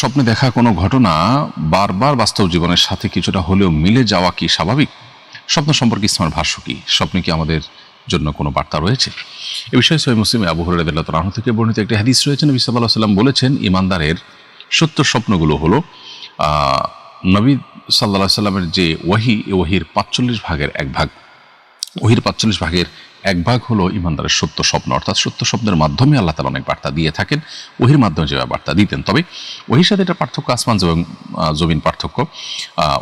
স্বপ্নে দেখা কোনো ঘটনা বারবার বাস্তব জীবনের সাথে কিছুটা হলেও মিলে যাওয়া কি স্বাভাবিক? স্বপ্ন সম্পর্কে ইসলামের ভাষ্য কি? স্বপ্নে কি আমাদের জন্য কোনো বার্তা রয়েছে? এ বিষয়ে সহি মুসলিম আবু হরাহ রাহ থেকে বর্ণিত একটি হাদিস রয়েছে। নবী সাল্লাহ সাল্লাম বলেছেন, ইমানদারের সত্য স্বপ্নগুলো হলো নবী সাল্লাহ সাল্লামের যে ওয়াহি, এ ওয়াহির পাঁচচল্লিশ ভাগের এক ভাগ। ওহির পাঁচচল্লিশ ভাগের এক ভাগ হলো ইমানদারের সত্য স্বপ্ন। অর্থাৎ সত্য স্বপ্নের মাধ্যমে আল্লাহ তালা অনেক বার্তা দিয়ে থাকেন। ওহির মাধ্যমে যেভাবে বার্তা দিতেন। তবে ওহির সাথে এটা পার্থক্য আসমান জমিন পার্থক্য।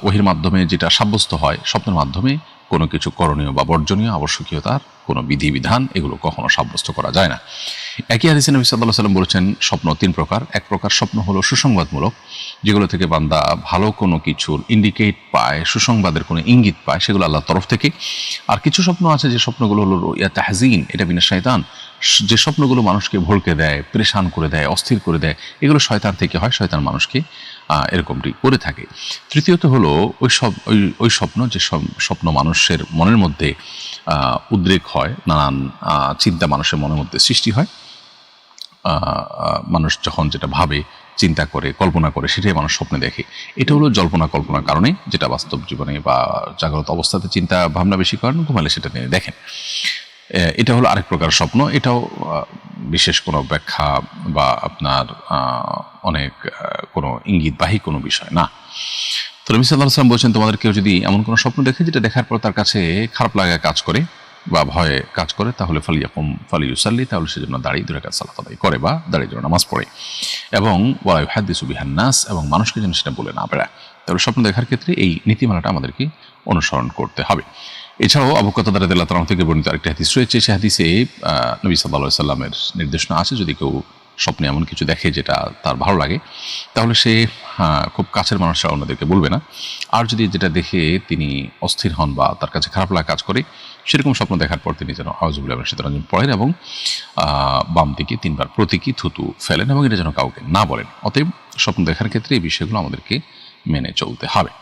ওহির মাধ্যমে যেটা সাব্যস্ত হয়, স্বপ্নের মাধ্যমে কোনো কিছু করণীয় বা বর্জনীয় আবশ্যকীয়তার কোনো বিধিবিধান এগুলো কখনো সাব্যস্ত করা যায় না। একই হাদিসে নবী সাল্লাহ সাল্লাম বলেছেন, স্বপ্ন তিন প্রকার। এক প্রকার স্বপ্ন হলো সুসংবাদমূলক, যেগুলো থেকে বান্দা ভালো কোনো কিছুর ইন্ডিকেট পায়, সুসংবাদের কোনো ইঙ্গিত পায়, সেগুলো আল্লাহর তরফ থেকে। আর কিছু স্বপ্ন আছে যে স্বপ্নগুলো হলো ইয়া তাহজিন, এটা বিনা শয়তান। যে স্বপ্নগুলো মানুষকে ভড়কে দেয়, পরেশান করে দেয়, অস্থির করে দেয়, এগুলো শয়তান থেকে হয়, শয়তান মানুষকে এরকমটি করে থাকে। তৃতীয়ত হলো ওই সব, ওই ওই স্বপ্ন যে সব, স্বপ্ন মানুষের মনের মধ্যে উদ্রেক হয় নানান চিন্তা মানুষের মনের মধ্যে সৃষ্টি হয়। মানুষ যখন যেটা ভাবে, চিন্তা করে, কল্পনা করে, সেটাই মানুষ স্বপ্নে দেখে। এটা হলো জল্পনা কল্পনার কারণে যেটা বাস্তব জীবনে বা জাগ্রত অবস্থাতে চিন্তা ভাবনা বেশি করেন, ঘুমালে সেটা নিয়ে দেখেন। এটা হলো আরেক প্রকার স্বপ্ন। এটাও বিশেষ কোনো ব্যাখ্যা বা আপনার অনেক কোনো ইঙ্গিতবাহী কোনো বিষয় না। তো নবী সাল্লাহ সাল্লাম বলছেন, তোমাদের কেউ যদি এমন কোনো স্বপ্ন দেখে, যেটা দেখার পর তার কাছে খারাপ লাগা কাজ করে বা ভয়ে কাজ করে, তাহলে ফালিয়াকুম ফালিউসাল্লি তাহলে সেজন্য দাঁড়িয়ে দূরে কাজ সালাত আদায় করে বা দাঁড়িয়ে জন্য নামাজ পড়ে। এবং ওয়াই হাদিসু নাস, এবং মানুষকে যেন সেটা বলে না বেড়ায়। তাহলে স্বপ্ন দেখার ক্ষেত্রে এই নীতিমালাটা আমাদেরকে অনুসরণ করতে হবে। এছাড়াও আবুকতা দিল্লা তালাম থেকে বর্ণিত আরেকটি হাদিস রয়েছে। সে হাদিসে নবী সাল্লাহ সাল্লামের নির্দেশনা আছে, যদি কেউ স্বপ্নে এমন কিছু দেখে যেটা তার ভালো লাগে, তাহলে সে খুব কাছের মানুষরা অন্যদেরকে বলবে না। আর যদি যেটা দেখে তিনি অস্থির হন বা তার কাছে খারাপ লাগা কাজ করে, সেরকম স্বপ্ন দেখার পর তিনি যেন আউজুবুল্লাহ শীতরঞ্জন পড়েন এবং বাম দিকে তিনবার প্রতীকী থুতু ফেলেন এবং এটা যেন কাউকে না বলেন। অতএব স্বপ্ন দেখার ক্ষেত্রে এই বিষয়গুলো আমাদেরকে মেনে চলতে হবে।